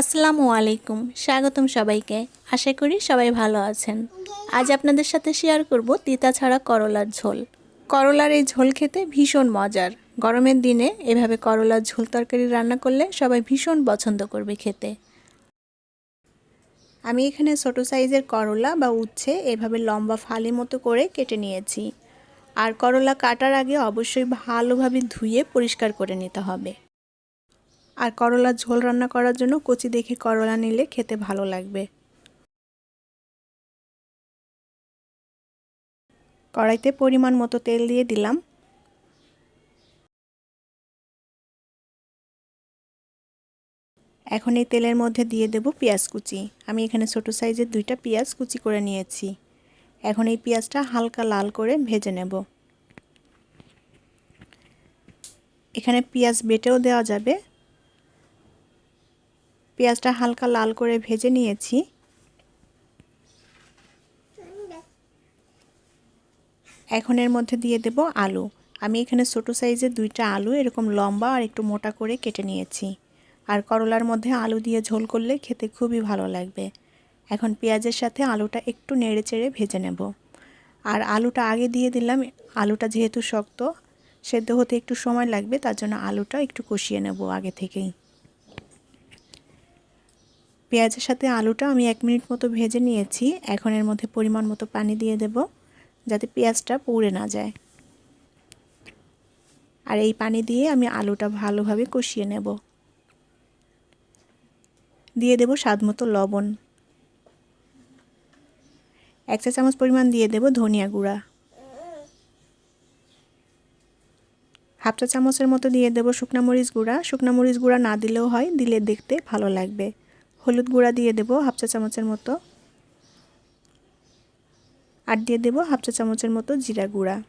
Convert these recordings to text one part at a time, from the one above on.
আসসালামু আলাইকুম, স্বাগতম সবাইকে। আশা করি সবাই ভালো আছেন। আজ আপনাদের সাথে শেয়ার করব তিতা ছাড়া করলার ঝোল। করলার এই ঝোল খেতে ভীষণ মজার। গরমের দিনে এভাবে করলার ঝোল তরকারি রান্না করলে সবাই ভীষণ পছন্দ করবে খেতে। আমি এখানে ছোটো সাইজের করলা বা উচ্ছে এভাবে লম্বা ফালি মতো করে কেটে নিয়েছি। আর করলা কাটার আগে অবশ্যই ভালোভাবে ধুয়ে পরিষ্কার করে নিতে হবে। আর করলার ঝোল রান্না করার জন্য কচি দেখে করলা নিলে খেতে ভালো লাগবে। কড়াইতে পরিমাণ মতো তেল দিয়ে দিলাম। এখন এই তেলের মধ্যে দিয়ে দেব পেঁয়াজ কুচি। আমি এখানে ছোটো সাইজের দুইটা পেঁয়াজ কুচি করে নিয়েছি। এখন এই পেঁয়াজটা হালকা লাল করে ভেজে নেব। এখানে পেঁয়াজ বেটেও দেওয়া যাবে। পেঁয়াজটা হালকা লাল করে ভেজে নিয়েছি। এখন এর মধ্যে দিয়ে দেব আলু। আমি এখানে ছোটো সাইজের দুইটা আলু, এরকম লম্বা আর একটু মোটা করে কেটে নিয়েছি। আর করলার মধ্যে আলু দিয়ে ঝোল করলে খেতে খুবই ভালো লাগবে। এখন পেঁয়াজের সাথে আলুটা একটু নেড়ে চেড়ে ভেজে নেব। আর আলুটা আগে দিয়ে দিলাম, আলুটা যেহেতু শক্ত, সেদ্ধ হতে একটু সময় লাগবে, তার জন্য আলুটা একটু কষিয়ে নেব আগে থেকেই। পেঁয়াজের সাথে আলুটা আমি এক মিনিট মতো ভেজে নিয়েছি। এখন এর মধ্যে পরিমাণ মতো পানি দিয়ে দেব, যাতে পেঁয়াজটা পুড়ে না যায়। আর এই পানি দিয়ে আমি আলুটা ভালোভাবে কষিয়ে নেব। দিয়ে দেব স্বাদ মতো লবণ। এক চা চামচ পরিমাণ দিয়ে দেব ধনিয়া গুঁড়া। হাফ চা চামচের মতো দিয়ে দেব শুকনা মরিচ গুঁড়া। শুকনা মরিচ গুঁড়া না দিলেও হয়, দিলে দেখতে ভালো লাগবে। হলুদ গুঁড়া দিয়ে দেব হাফ চা চামচের মতো। আর দিয়ে দেব হাফ চা চামচের মতো জিরা গুঁড়া।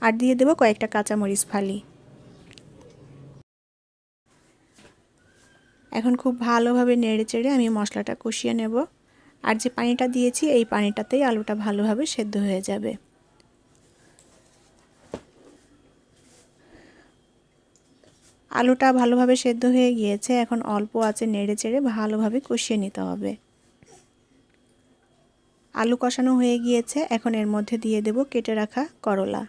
আর দিয়ে দেব কয়েকটা কাঁচামরিচ ফালি। এখন খুব ভালোভাবে নেড়ে চেড়ে আমি মশলাটা কষিয়ে নেব। আর যে পানিটা দিয়েছি, এই পানিটাতেই আলুটা ভালোভাবে সেদ্ধ হয়ে যাবে। আলুটা ভালোভাবে সেদ্ধ হয়ে গিয়েছে, এখন অল্প আছে নেড়ে চেড়ে ভালোভাবে কষিয়ে নিতে হবে। আলু কষানো হয়ে গিয়েছে, এখন এর মধ্যে দিয়ে দেব কেটে রাখা করলা।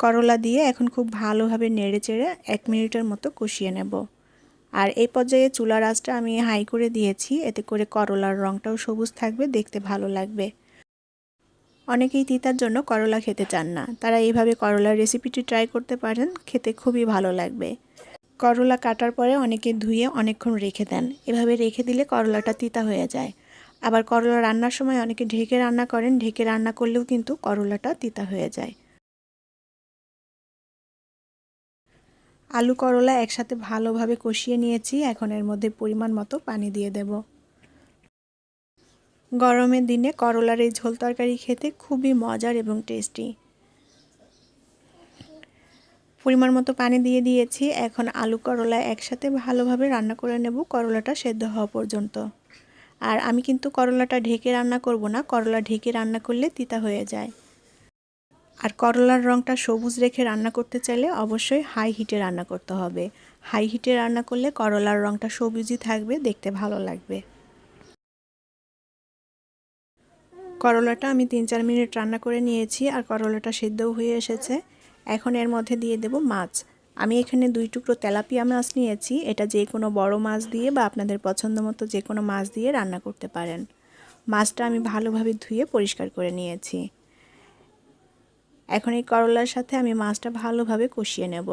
করলা দিয়ে এখন খুব ভালোভাবে নেড়ে চেড়ে এক মিনিটের মতো কষিয়ে নেব। আর এই পর্যায়ে চুলার আঁচটা আমি হাই করে দিয়েছি, এতে করে করলার রঙটাও সবুজ থাকবে, দেখতে ভালো লাগবে। অনেকেই তিতার জন্য করলা খেতে চান না। তারা এইভাবে করলার রেসিপিটি ট্রাই করতে পারেন, খেতে খুবই ভালো লাগবে। করলা কাটার পরে অনেকে ধুয়ে অনেকক্ষণ রেখে দেন। এভাবে রেখে দিলে করলাটা তিতা হয়ে যায়। আবার করলা রান্নার সময় অনেকে ঢেকে রান্না করেন, ঢেকে রান্না করলেও কিন্তু করলাটা তিতা হয়ে যায়। আলু করলা একসাথে ভালোভাবে কষিয়ে নিয়েছি, এখন এর মধ্যে পরিমাণ মতো পানি দিয়ে দেব। গরমের দিনে করলার এই ঝোল তরকারি খেতে খুবই মজার এবং টেস্টি। পরিমাণ মতো পানি দিয়ে দিয়েছি। এখন আলু করলা একসাথে ভালোভাবে রান্না করে নেব। করলাটা সেদ্ধ হওয়া পর্যন্ত। আর আমি কিন্তু করলাটা ঢেকে রান্না করব না। করলা ঢেকে রান্না করলে তিতা হয়ে যায়। আর করলার রঙটা সবুজ রেখে রান্না করতে চাইলে অবশ্যই হাই হিটে রান্না করতে হবে। হাই হিটে রান্না করলে করলার রঙটা সবুজই থাকবে, দেখতে ভালো লাগবে। করলাটা আমি তিন চার মিনিট রান্না করে নিয়েছি আর করলাটা সেদ্ধও হয়ে এসেছে। এখন এর মধ্যে দিয়ে দেব মাছ। আমি এখানে দুই টুকরো তেলাপিয়া মাছ নিয়েছি। এটা যে কোনো বড় মাছ দিয়ে বা আপনাদের পছন্দ মতো যে কোনো মাছ দিয়ে রান্না করতে পারেন। মাছটা আমি ভালোভাবে ধুয়ে পরিষ্কার করে নিয়েছি। এখন এই করলার সাথে আমি মাছটা ভালোভাবে কষিয়ে নেব।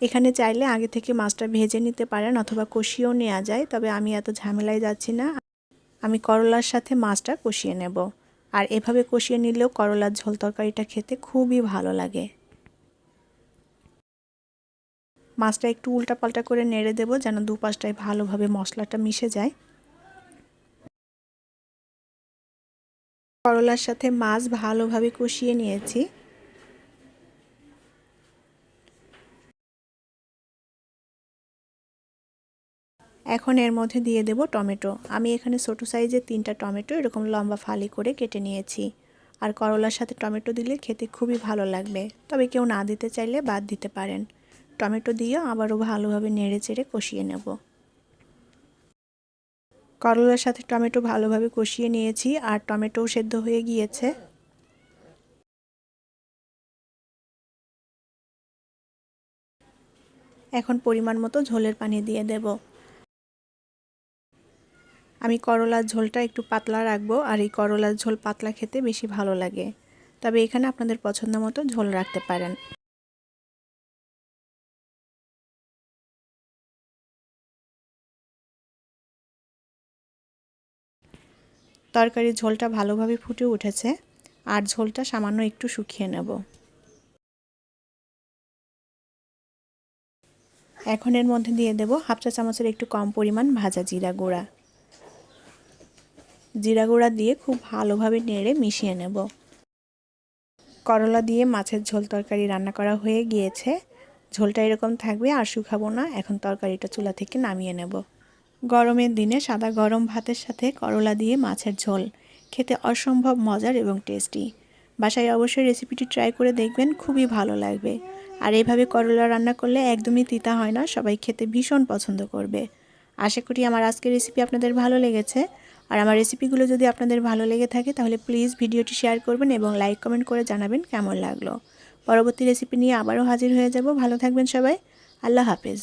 এখানে চাইলে আগে থেকে মাছটা ভেজে নিতে পারেন অথবা কষিয়েও নেওয়া যায়, তবে আমি এত ঝামেলায় যাচ্ছি না। আমি করলার সাথে মাছটা কষিয়ে নেব। আর এভাবে কষিয়ে নিলেও করলার ঝোল তরকারিটা খেতে খুবই ভালো লাগে। মাছটা একটু উল্টাপাল্টা করে নেড়ে দেব যেন দুপাশটায় ভালোভাবে মশলাটা মিশে যায়। করলার সাথে মাছ ভালোভাবে কষিয়ে নিয়েছি। এখন এর মধ্যে দিয়ে দেব টমেটো। আমি এখানে ছোটো সাইজের তিনটা টমেটো, এরকম লম্বা ফালি করে কেটে নিয়েছি। আর করলার সাথে টমেটো দিলে খেতে খুবই ভালো লাগবে। তবে কেউ না দিতে চাইলে বাদ দিতে পারেন। টমেটো দিয়ে আবারও ভালোভাবে নেড়ে চেড়ে কষিয়ে নেব। করলার সাথে টমেটো ভালোভাবে কষিয়ে নিয়েছি আর টমেটোও সেদ্ধ হয়ে গিয়েছে। এখন পরিমাণ মতো ঝোলের পানি দিয়ে দেব। আমি করলার ঝোলটা একটু পাতলা রাখব আর এই করলার ঝোল পাতলা খেতে বেশি ভালো লাগে। তবে এখানে আপনাদের পছন্দ মতো ঝোল রাখতে পারেন। তরকারির ঝোলটা ভালোভাবে ফুটে উঠেছে আর ঝোলটা সামান্য একটু শুকিয়ে নেব। এখন এর মধ্যে দিয়ে দেব হাফ চা চামচের একটু কম পরিমাণ ভাজা জিরা গুঁড়া। জিরা গুঁড়া দিয়ে খুব ভালোভাবে নেড়ে মিশিয়ে নেব। করলা দিয়ে মাছের ঝোল তরকারি রান্না করা হয়ে গিয়েছে। ঝোলটা এরকম থাকবে, আর শুকাবো না। এখন তরকারিটা চুলা থেকে নামিয়ে নেব। গরমের দিনে সাদা গরম ভাতের সাথে করলা দিয়ে মাছের ঝোল খেতে অসম্ভব মজার এবং টেস্টি। বাসায় অবশ্যই রেসিপিটি ট্রাই করে দেখবেন, খুবই ভালো লাগবে। আর এইভাবে করলা রান্না করলে একদমই তিতা হয় না, সবাই খেতে ভীষণ পছন্দ করবে। আশা করি আমার আজকের রেসিপি আপনাদের ভালো লেগেছে। আর আমার রেসিপিগুলো যদি আপনাদের ভালো লেগে থাকে, তাহলে প্লিজ ভিডিওটি শেয়ার করবেন এবং লাইক কমেন্ট করে জানাবেন কেমন লাগল। পরবর্তী রেসিপি নিয়ে আবারও হাজির হয়ে যাব। ভালো থাকবেন সবাই। আল্লাহ হাফেজ।